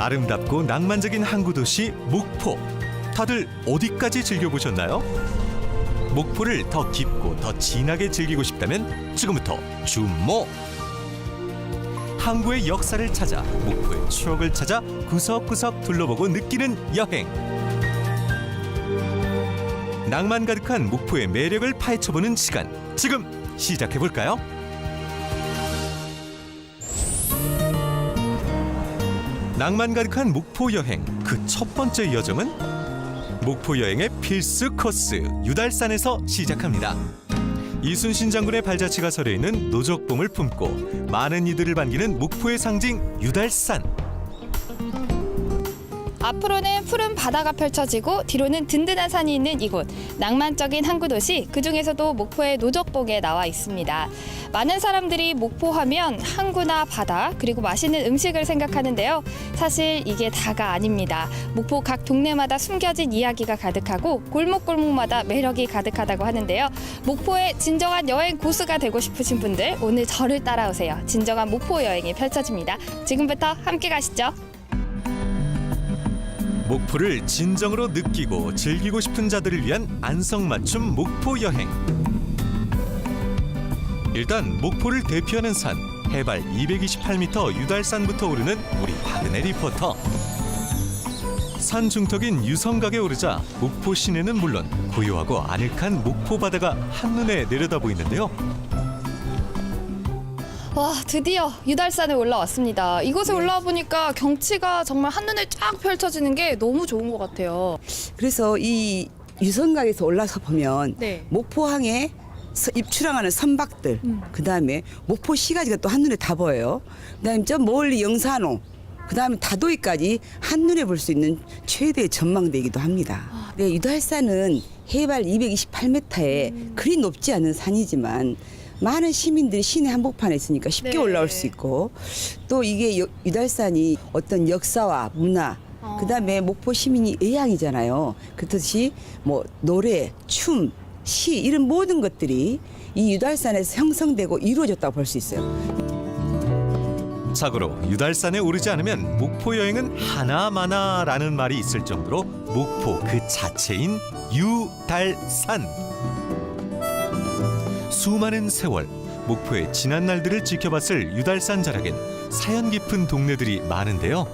아름답고 낭만적인 항구 도시 목포. 다들 어디까지 즐겨보셨나요? 목포를 더 깊고 더 진하게 즐기고 싶다면 지금부터 주모. 항구의 역사를 찾아 목포의 추억을 찾아 구석구석 둘러보고 느끼는 여행. 낭만 가득한 목포의 매력을 파헤쳐보는 시간. 지금 시작해 볼까요? 낭만 가득한 목포 여행 그 첫 번째 여정은 목포 여행의 필수 코스 유달산에서 시작합니다. 이순신 장군의 발자취가 서려 있는 노적봉을 품고 많은 이들을 반기는 목포의 상징 유달산. 앞으로는 푸른 바다가 펼쳐지고 뒤로는 든든한 산이 있는 이곳 낭만적인 항구 도시 그 중에서도 목포의 노적봉에 나와 있습니다. 많은 사람들이 목포하면 항구나 바다 그리고 맛있는 음식을 생각하는데요. 사실 이게 다가 아닙니다. 목포 각 동네마다 숨겨진 이야기가 가득하고 골목골목마다 매력이 가득하다고 하는데요. 목포의 진정한 여행 고수가 되고 싶으신 분들 오늘 저를 따라오세요. 진정한 목포 여행이 펼쳐집니다. 지금부터 함께 가시죠. 목포를 진정으로 느끼고 즐기고 싶은 자들을 위한 안성맞춤 목포 여행. 일단 목포를 대표하는 산 해발 228m 유달산부터 오르는 우리 박은혜 리포터. 산 중턱인 유성각에 오르자 목포 시내는 물론 고요하고 아늑한 목포 바다가 한눈에 내려다 보이는데요. 와 드디어 유달산에 올라왔습니다. 이곳에 올라와 보니까 경치가 정말 한눈에 쫙 펼쳐지는 게 너무 좋은 것 같아요. 그래서 이 유성각에서 올라서 보면 네. 목포항에 서- 입출항하는 선박들, 음. 그 다음에 목포 시가지가 또 한눈에 다 보여요. 그 다음에 저 멀리 영산호, 그 다음에 다도이까지 한눈에 볼 수 있는 최대의 전망대이기도 합니다. 아. 네, 유달산은 해발 228m에 음. 그리 높지 않은 산이지만 많은 시민들이 시내 한복판에 있으니까 쉽게 네. 올라올 수 있고 또 이게 여- 유달산이 어떤 역사와 문화 어. 그다음에 목포 시민이 의향이잖아요. 그렇듯이 뭐 노래, 춤, 시 이런 모든 것들이 이 유달산에서 형성되고 이루어졌다고 볼 수 있어요. 참고로 유달산에 오르지 않으면 목포 여행은 하나마나라는 말이 있을 정도로 목포 그 자체인 유달산. 수많은 세월 목포의 지난 날들을 지켜봤을 유달산 자락엔 사연 깊은 동네들이 많은데요.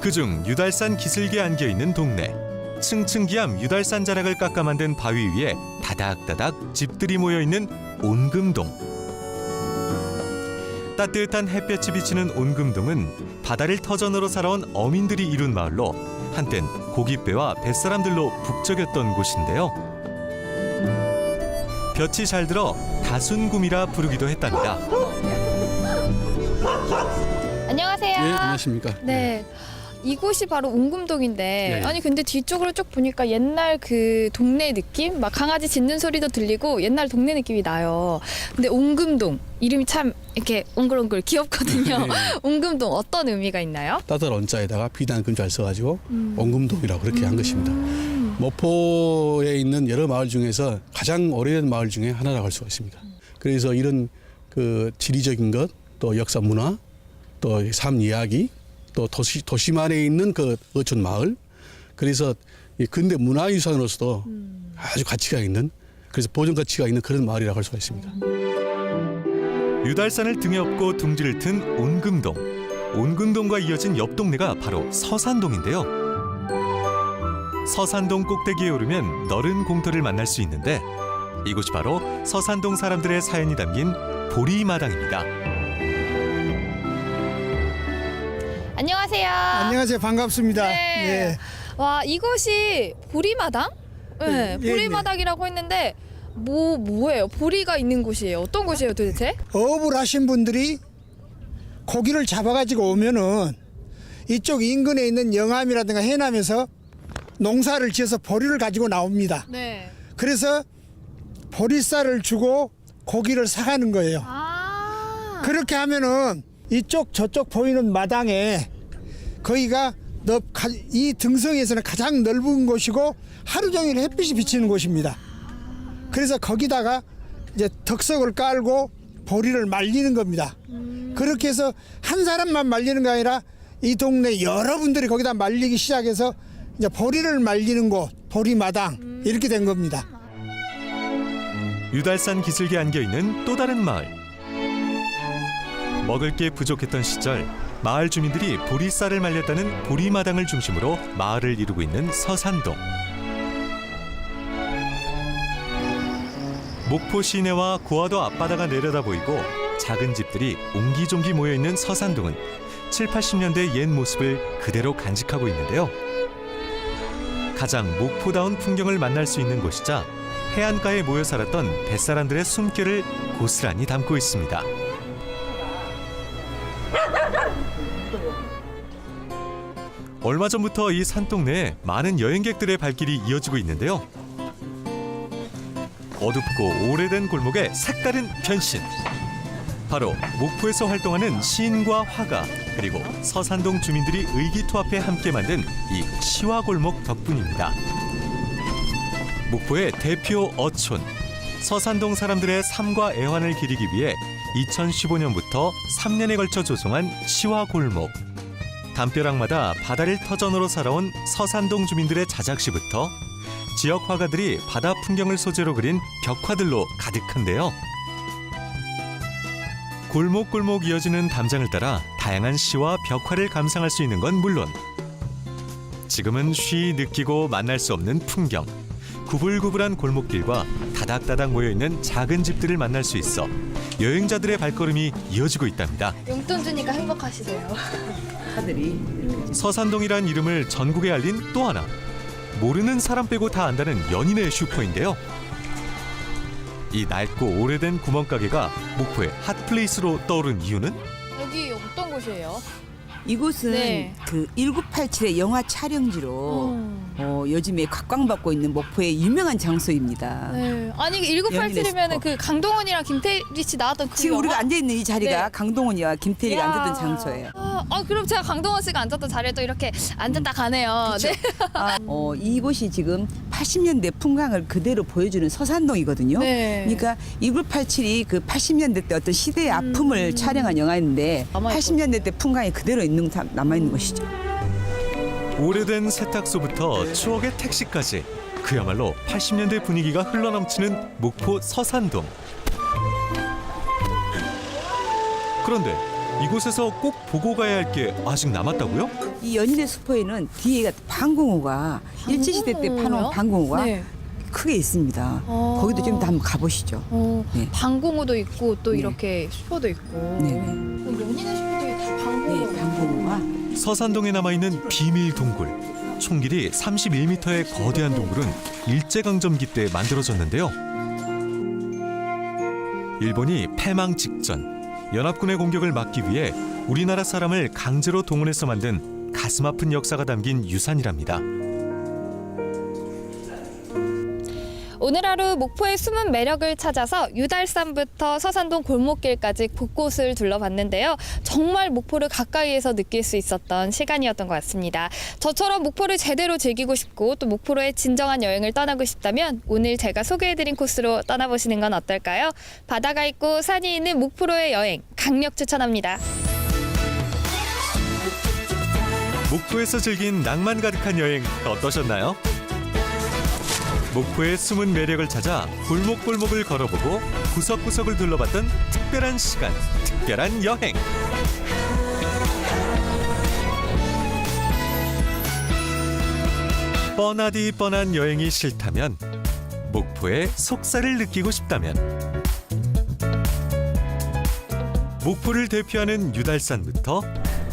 그중 유달산 기슭에 안겨 있는 동네. 층층기암 유달산 자락을 깎아 만든 바위 위에 다닥다닥 집들이 모여 있는 온금동. 따뜻한 햇볕이 비치는 온금동은 바다를 터전으로 살아온 어민들이 이룬 마을로 한땐 고깃배와 뱃사람들로 북적였던 곳인데요. 볕이 잘 들어 가순kum이라 부르기도 했답니다. 안녕하세요. 예, 안녕하십니까. 네. 이곳이 바로 웅금동인데 네. 아니 근데 뒤쪽으로 쭉 보니까 옛날 그 동네 느낌 막 강아지 짖는 소리도 들리고 옛날 동네 느낌이 나요. 근데 웅금동 이름이 참 이렇게 옹글옹글 귀엽거든요. 네. 웅금동 어떤 의미가 있나요? 따뜻한 원자에다가 비단 근자를 써가지고 음. 원금동이라고 그렇게 한 것입니다. 모포에 있는 여러 마을 중에서 가장 오래된 마을 중에 하나라고 할 수가 있습니다. 그래서 이런 그 지리적인 것, 또 역사 문화, 또 삶 이야기, 또 도시 도시만에 있는 그 어촌 마을, 그래서 이 근대 문화유산으로서도 아주 가치가 있는 그래서 보존 가치가 있는 그런 마을이라고 할 수가 있습니다. 유달산을 등에 업고 둥지를 튼 온금동. 온금동과 이어진 옆 동네가 바로 서산동인데요. 서산동 꼭대기에 오르면 너른 공터를 만날 수 있는데 이곳이 바로 서산동 사람들의 사연이 담긴 보리마당입니다. 안녕하세요. 안녕하세요. 반갑습니다. 네. 예. 와 이곳이 보리마당? 네, 예, 보리마당이라고 했는데 뭐 뭐예요? 보리가 있는 곳이에요. 어떤 곳이에요, 도대체? 어업을 하신 분들이 고기를 잡아가지고 오면은 이쪽 인근에 있는 영암이라든가 해남에서 농사를 지어서 보리를 가지고 나옵니다. 네. 그래서 보리쌀을 주고 고기를 사가는 거예요. 아. 그렇게 하면은 이쪽 저쪽 보이는 마당에 거기가 이 등성에서는 가장 넓은 곳이고 하루 종일 햇빛이 비치는 곳입니다. 그래서 거기다가 이제 덕석을 깔고 보리를 말리는 겁니다. 그렇게 해서 한 사람만 말리는 게 아니라 이 동네 여러분들이 거기다 말리기 시작해서 이제 보리를 말리는 곳, 보리마당 이렇게 된 겁니다. 유달산 기슭에 안겨 있는 또 다른 마을. 먹을 게 부족했던 시절 마을 주민들이 보리쌀을 말렸다는 보리마당을 중심으로 마을을 이루고 있는 서산동. 목포 시내와 고화도 앞바다가 내려다 보이고 작은 집들이 옹기종기 모여 있는 서산동은 7, 80년대 옛 모습을 그대로 간직하고 있는데요. 가장 목포다운 풍경을 만날 수 있는 곳이자 해안가에 모여 살았던 뱃사람들의 숨결을 고스란히 담고 있습니다. 얼마 전부터 이 산동네에 많은 여행객들의 발길이 이어지고 있는데요. 어둡고 오래된 골목에 색다른 변신. 바로 목포에서 활동하는 시인과 화가 그리고 서산동 주민들이 의기투합해 함께 만든 이 시화골목 덕분입니다. 목포의 대표 어촌 서산동 사람들의 삶과 애환을 기리기 위해 2015년부터 3년에 걸쳐 조성한 시화골목 담벼락마다 바다를 터전으로 살아온 서산동 주민들의 자작시부터 지역 화가들이 바다 풍경을 소재로 그린 벽화들로 가득한데요. 골목골목 이어지는 담장을 따라 다양한 시와 벽화를 감상할 수 있는 건 물론 지금은 쉬 느끼고 만날 수 없는 풍경 구불구불한 골목길과 다닥다닥 모여있는 작은 집들을 만날 수 있어 여행자들의 발걸음이 이어지고 있답니다. 용돈 주니까 행복하시대요. 하들이 서산동이란 이름을 전국에 알린 또 하나 모르는 사람 빼고 다 안다는 연인의 슈퍼인데요. 이 낡고 오래된 구멍가게가 목포의 핫플레이스로 떠오른 이유는 여기 어떤 곳이에요? 이곳은 네. 그 1987의 영화 촬영지로 음. 어, 요즘에 각광받고 있는 목포의 유명한 장소입니다. 네. 아니 연인의 1987이면은 슈퍼. 그 강동원이랑 김태리 씨 나왔던 그 지금 영화? 우리가 앉아 있는 이 자리가 네. 강동원이와 김태리가 이야. 앉았던 장소예요. 아, 아, 그럼 제가 강동원 씨가 앉았던 자리에 또 이렇게 앉았다 가네요. 네. 아, 어, 이곳이 지금 80년대 풍광을 그대로 보여주는 서산동이거든요. 네. 그러니까 1987이 그 80년대 때 어떤 시대의 아픔을 촬영한 영화인데 음. 남아있거든요. 80년대 때 풍광이 그대로 있는 남아 있는 것이죠. 오래된 세탁소부터 추억의 택시까지 그야말로 80년대 분위기가 흘러넘치는 목포 서산동. 그런데 이곳에서 꼭 보고 가야 할 게 아직 남았다고요? 이 연인의 숲에는 뒤에가 방공호가 일제시대 때 파놓은 방공호요? 방공호가 네. 크게 있습니다. 어. 거기도 좀더 한번 가보시죠. 어, 네. 방공호도 있고 또 네. 이렇게 슈퍼도 있고. 네네. 그럼 연인의 슈퍼도 다 방공호. 네, 방공호가 서산동에 남아있는 비밀 동굴. 총 길이 31m의 거대한 동굴은 일제강점기 때 만들어졌는데요. 일본이 패망 직전 연합군의 공격을 막기 위해 우리나라 사람을 강제로 동원해서 만든 가슴 아픈 역사가 담긴 유산이랍니다. 오늘 하루 목포의 숨은 매력을 찾아서 유달산부터 서산동 골목길까지 곳곳을 둘러봤는데요. 정말 목포를 가까이에서 느낄 수 있었던 시간이었던 것 같습니다. 저처럼 목포를 제대로 즐기고 싶고 또 목포로의 진정한 여행을 떠나고 싶다면 오늘 제가 소개해드린 코스로 떠나보시는 건 어떨까요? 바다가 있고 산이 있는 목포로의 여행 강력 추천합니다. 목포에서 즐긴 낭만 가득한 여행 어떠셨나요? 목포의 숨은 매력을 찾아 골목골목을 걸어보고 구석구석을 둘러봤던 특별한 시간, 특별한 여행. 뻔하디 뻔한 여행이 싫다면 목포의 속살을 느끼고 싶다면 목포를 대표하는 유달산부터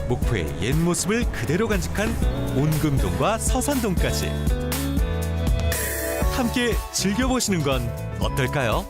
목포의 옛 모습을 그대로 간직한 온금동과 서산동까지 함께 즐겨보시는 건 어떨까요?